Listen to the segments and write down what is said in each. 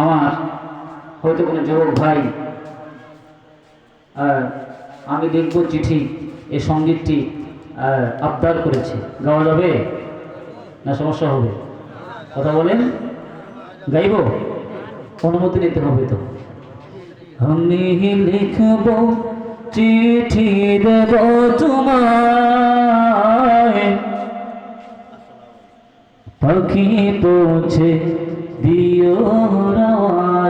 আমার হয়তো কোনো যুবক ভাই আমি দেখব চিঠি এ সঙ্গীতটি আবদার করেছে। গাওয়া যাবে না সমস্যা হবে? কথা বলেন। গাইব? অনুমতি নিতে হবে তো। আমি লিখব, চিঠি দেব তোমায়। পাখি পৌঁছে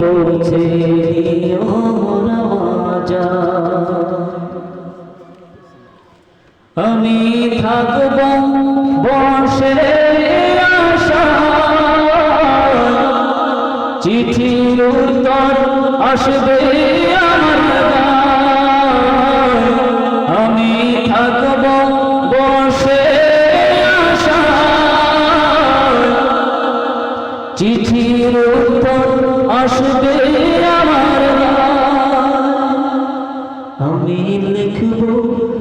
পৌঁছে আমি থাকব বসে আশা। চিঠির উত্তর আসবে আমার। চিঠির আসবে আমার আমি লিখব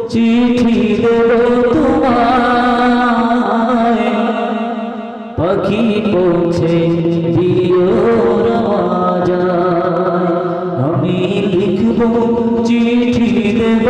চিঠি দেব তোমায়। পাখি পৌঁছে দিও রাজা আমি লিখব চিঠি দেব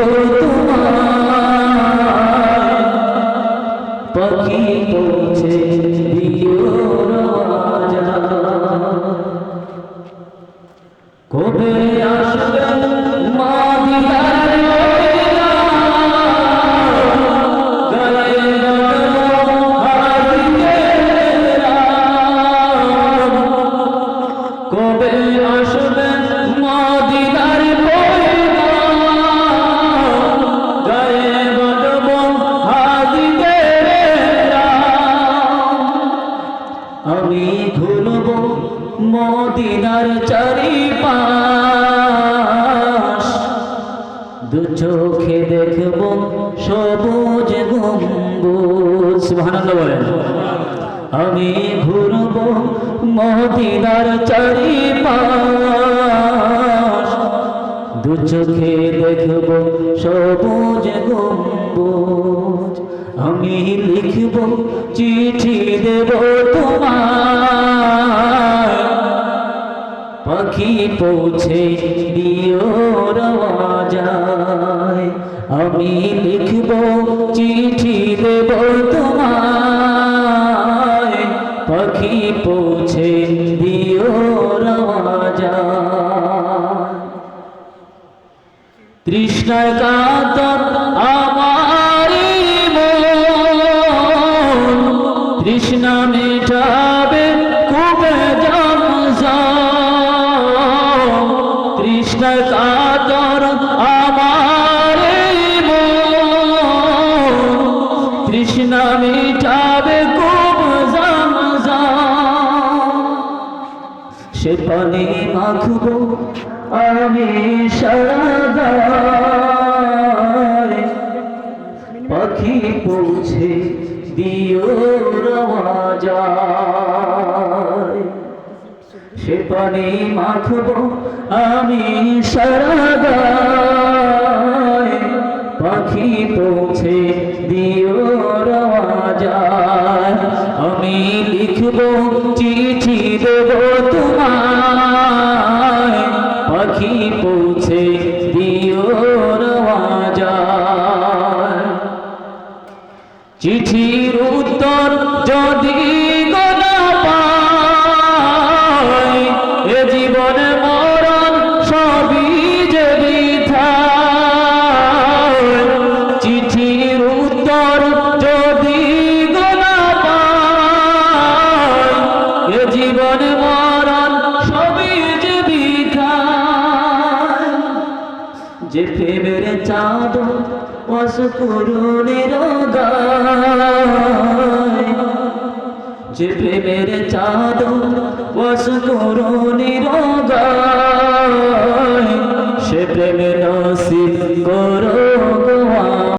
আমি ঘুরব মদিনার চারিপাশ। দু চোখে দেখব সবুজ গম্বুজ। সুবহানাল্লাহ বলেন। আমি ঘুরব মদিনার চারিপাশ। দু চোখে দেখব সবুজ লিখব চিঠি দেব তোমায়। পাখি পৌঁছে দিও আমি লিখব, চিঠি দেব তোমায়। পাখি পৌঁছে দিও রাজায় কাতর আমার তৃষ্ণার কাতর আমার তৃষ্ণা মেটাবে জমজম সে পানি মাখবো আমি সারাদায় পাখি পৌঁছে দিও রাজায় সে পানি মাখবো আমি সারাদায় পাখি পৌঁছে দিও রাজায় আমি লিখব, চিঠি দেব তোমায়। পাখি পৌঁছে দিও রাজায় চিঠির উত্তর যদি যে প্রেমের চাঁদ অসুকুরুণের যে প্রেমের চাঁদ অসকুরুণের